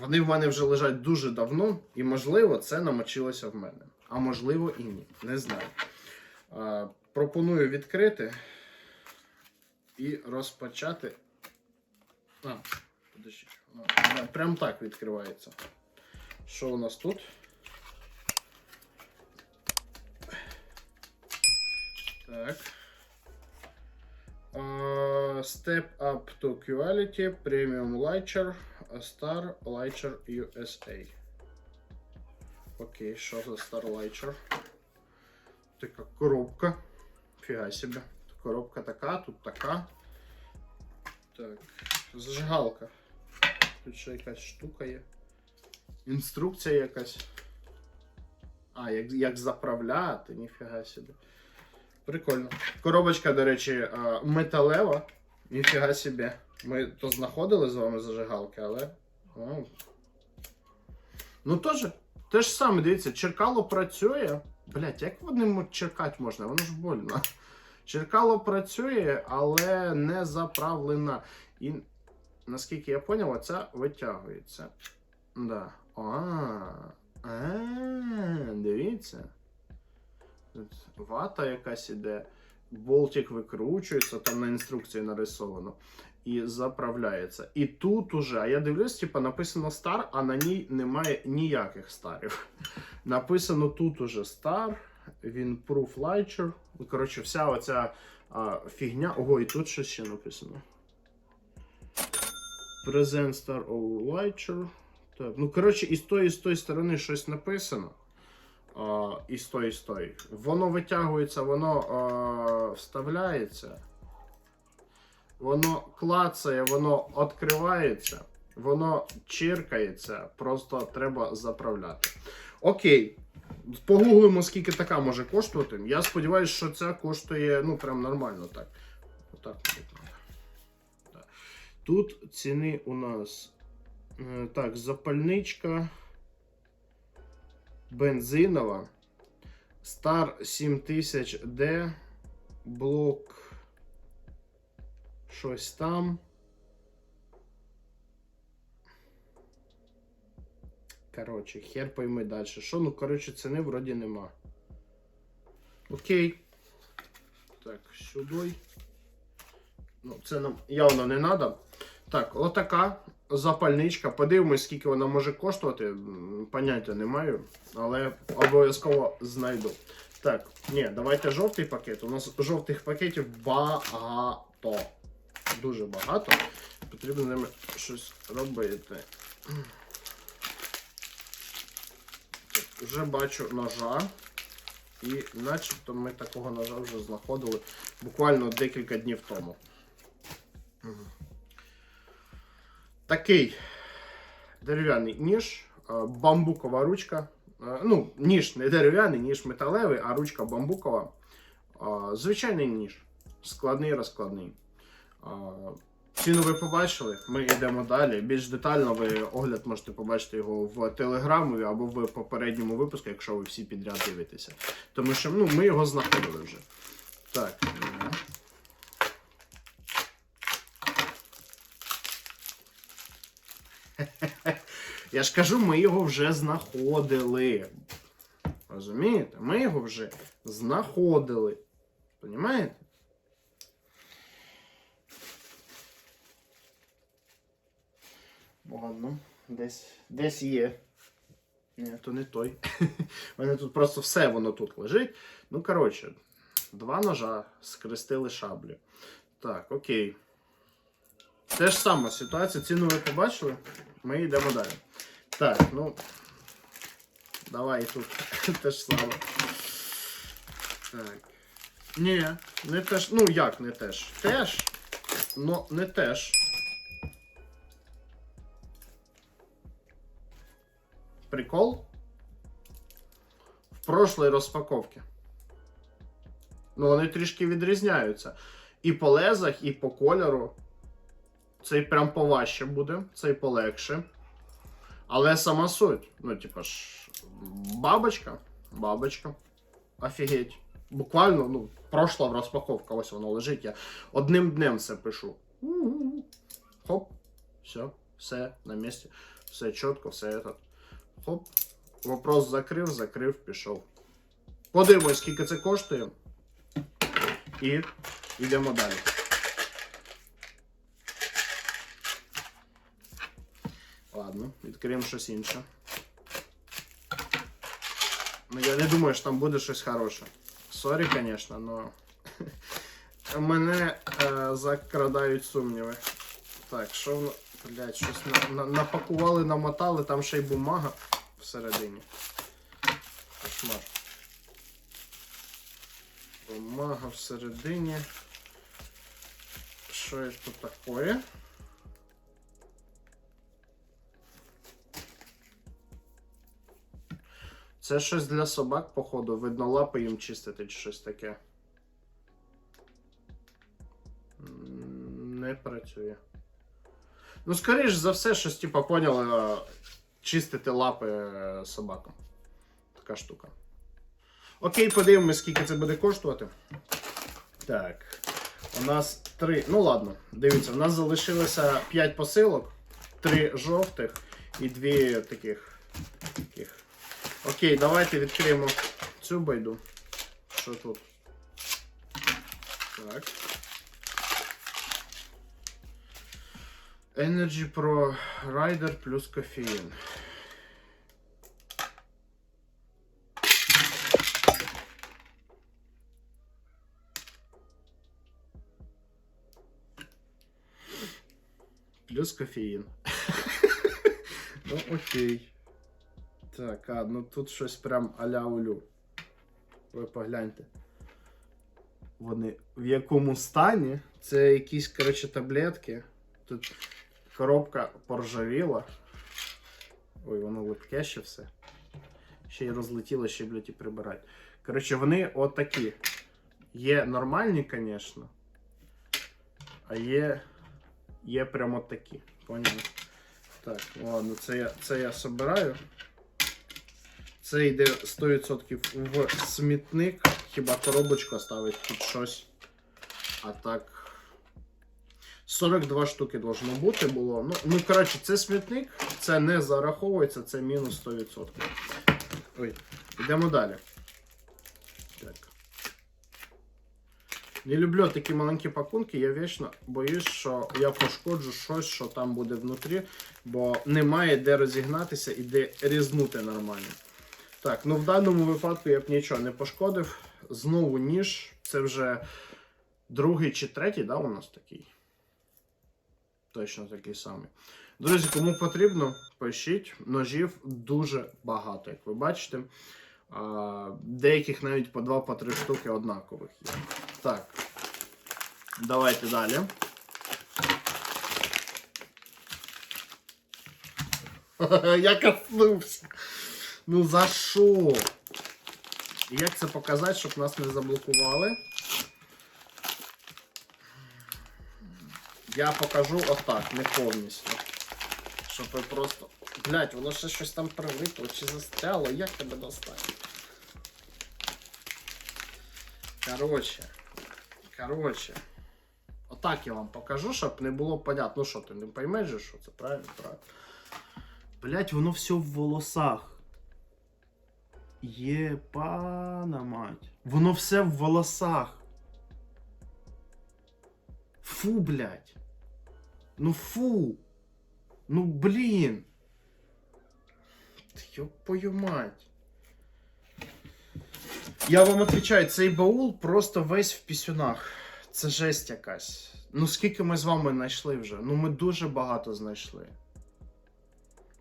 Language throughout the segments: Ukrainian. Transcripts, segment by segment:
Вони в мене вже лежать дуже давно, і можливо це намочилося в мене. А можливо і ні. Не знаю. А, пропоную відкрити і розпочати. А, воно Прям так відкривається. Що у нас тут? Так. А, Step Up to Quality Premium Lighter Star Lighter USA. Окей, що за Star Lighter? Така коробка. Фіга себе. Коробка така, тут така. Так. Зажигалка. Тут ще якась штука є. Інструкція якась. А, як, як заправляти, ніфіга собі. Прикольно. Коробочка, до речі, а, металева. Ніфіга собі. Ми то знаходили з вами зажигалки, але. О. Ну теж. Те ж саме, дивіться, черкало працює. Блять, як водним черкати можна? Воно ж больно. Черкало працює, але не заправлена. І наскільки я зрозумів, оця витягується. Да. А, а, дивіться. Тут вата якась іде, болтик викручується, там на інструкції нарисовано. І заправляється. І тут уже, а я дивлюсь, типа написано Star, а на ній немає ніяких старів. Написано тут уже Star, він Proof Lighter. Коротше, вся оця а, фігня. Ого, і тут щось ще написано. Present Star All Lighter. Ну коротше, і з тої, і з тої сторони щось написано. А, і з тої, і з тої. Воно витягується, воно а, вставляється. Воно клацає, воно відкривається, воно чиркається, просто треба заправляти. Окей. Погуглимо, скільки така може коштувати. Я сподіваюся, що це коштує ну прям нормально так. Отак. Так. Тут ціни у нас е, так, запальничка бензинова. Star 7000D. Блок. Щось там. Коротше, хер пойми далі. Що, ну, коротше, ціни вроді нема. Окей. Так, сюди. Ну, це нам явно не треба. Так, отака запальничка. Подивимось, скільки вона може коштувати. Поняття не маю, але обов'язково знайду. Так, ні, давайте жовтий пакет. У нас жовтих пакетів багато. Дуже багато. Потрібно ними щось робити. Вже бачу ножа. І начебто ми такого ножа вже знаходили буквально декілька днів тому. Такий дерев'яний ніж, е, бамбукова ручка. Е, Ну, ніж не дерев'яний, ніж металевий, а ручка бамбукова. Е, Звичайний ніж. Складний, розкладний. Ціну ви побачили, ми йдемо далі. Більш детально ви огляд можете побачити його в телеграмові або в попередньому випуску, якщо ви всі підряд дивитеся. Тому що ну, ми його знаходили вже. Так. Я ж кажу, ми його вже знаходили. Розумієте? Ми його вже знаходили. Понімаєте? Ладно, десь, десь є. Ні, то не той. У мене тут просто все воно тут лежить. Ну, коротше, два ножа скрестили шаблі. Так, окей. Те ж сама ситуація. Ціну ви побачили. Ми йдемо далі. Так, ну. Давай тут те ж саме. Так. Ні, не теж. Ну як не теж? Теж, но не теж. Прикол? В прошлій розпаковці. Ну, вони трішки відрізняються. І по лезах, і по кольору. Цей прям поважче буде, цей полегше. Але сама суть. Ну, типа ж, бабочка. Бабочка. Офігеть. Буквально, ну, прошла розпаковка, ось воно лежить. Я одним днем це пишу. Хоп. Все. Все на місці, все чітко, все этот. Хоп. Вопрос закрив, закрив, пішов. Подивимось, скільки це коштує. І йдемо далі. Ладно, відкриємо щось інше. Ну, я не думаю, що там буде щось хороше. Сорі, звісно, но мене е, закрадають сумніви. Так, що воно. Блять, щось на, на, напакували, намотали, там ще й бумага всередині. Кошмар. Бумага всередині. Що це таке? Це щось для собак, походу, видно лапи їм чистити чи щось таке. Не працює. Ну, скоріш за все, щось типа поняли, е, чистити лапи е, собакам. Така штука. Окей, подивимось, скільки це буде коштувати. Так. У нас три. Ну ладно, дивіться, у нас залишилося 5 посилок, 3 жовтих і 2 таких. таких. Окей, давайте відкриємо цю байду. Що тут? Так. Energy Pro Rider плюс кофеїн. Плюс кофеїн. ну, окей. Так, а, ну тут щось прям аля улю. Ви погляньте. Вони в якому стані? Це якісь, коротше, таблетки. Тут коробка поржавіла. Ой, воно липке ще все. Ще й розлетіло, ще, блядь, і прибирати. Коротше, вони отакі. Є нормальні, звісно. А є. Є прямо такі. Поняли? Так, ладно, це я, це я собираю. Це йде 100% в смітник. Хіба коробочку ставить під щось. А так. 42 штуки должно бути було. Ну, ну коротше, це смітник, це не зараховується, це мінус 100%. Ой, йдемо далі. Так. Не люблю такі маленькі пакунки, я вічно боюсь, що я пошкоджу щось, що там буде внутрі, бо немає де розігнатися і де різнути нормально. Так, ну в даному випадку я б нічого не пошкодив. Знову ніж. Це вже другий чи третій, да, у нас такий. Точно такий самий. Друзі, кому потрібно, пишіть. Ножів дуже багато, як ви бачите. Деяких навіть по 2-3 штуки однакових є. Так. Давайте далі. Я коснувся. Ну за що? Як це показати, щоб нас не заблокували? Я покажу отак, не повністю. Щоб ви просто. Блять, воно ще щось там прилипло чи застряло, як тебе достати? Короче. Короче. Отак я вам покажу, щоб не було понятно. Ну що, ти не поймеш, що це правильно? Правильно. Блять, воно все в волосах. Єпана мать. Воно все в волосах. Фу, блядь. Ну фу. Ну блін. Ёпою мать. Я вам отвечаю, цей баул просто весь в пісюнах. Це жесть якась. Ну скільки ми з вами знайшли вже? Ну ми дуже багато знайшли.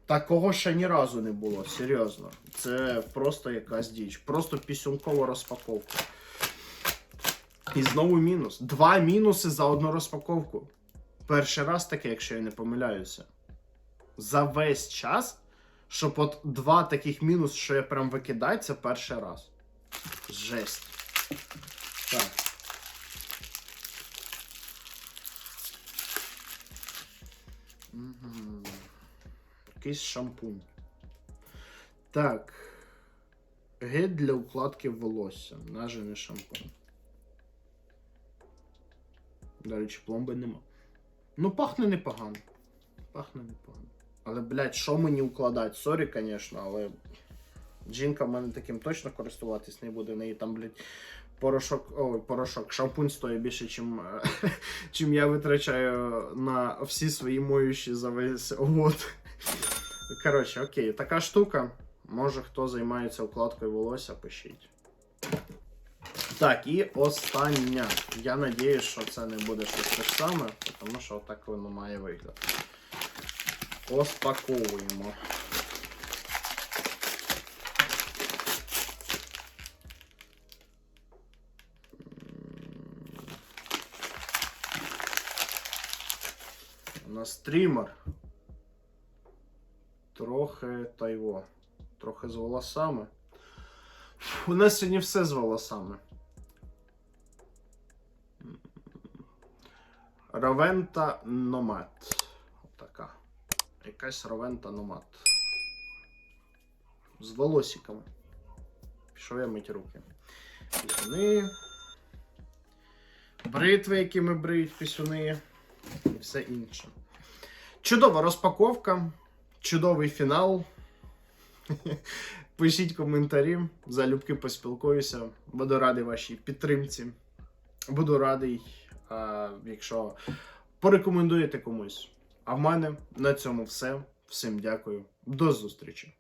Такого ще ні разу не було, серйозно. Це просто якась діч. Просто пісюнкова розпаковка. І знову мінус. Два мінуси за одну розпаковку. Перший раз таке, якщо я не помиляюся. За весь час, щоб от два таких мінус, що я прям викидаю, це перший раз. Жесть. Так. Мгм. Якийсь шампунь. Так. Гель для укладки волосся. Навіть не шампунь. До речі, пломби нема. Ну, пахне непогано. Пахне непогано. Але, блядь, що мені укладати? Сорі, звісно, але жінка в мене таким точно користуватись не буде. В неї там, блядь, порошок, ой, порошок, шампунь стоїть більше, чим, е, чим я витрачаю на всі свої моющі за весь год. Коротше, окей, така штука. Може хто займається укладкою волосся, пишіть. Так, і остання. Я надіюсь, що це не буде щось те ж саме, тому що так воно має вигляд. Розпаковуємо. У нас стрімер. Трохи тайво. Трохи з волосами. У нас сьогодні все з волосами. Ровента Номад. Така. Якась Ровента Номад. З волосиками. Пішов я мить руки. Пісюни. Бритви, якими бриють пісюни. І все інше. Чудова розпаковка. Чудовий фінал. Пишіть коментарі, залюбки поспілкуюся. Буду радий вашій підтримці. Буду радий, якщо порекомендуєте комусь. А в мене на цьому все. Всім дякую. До зустрічі!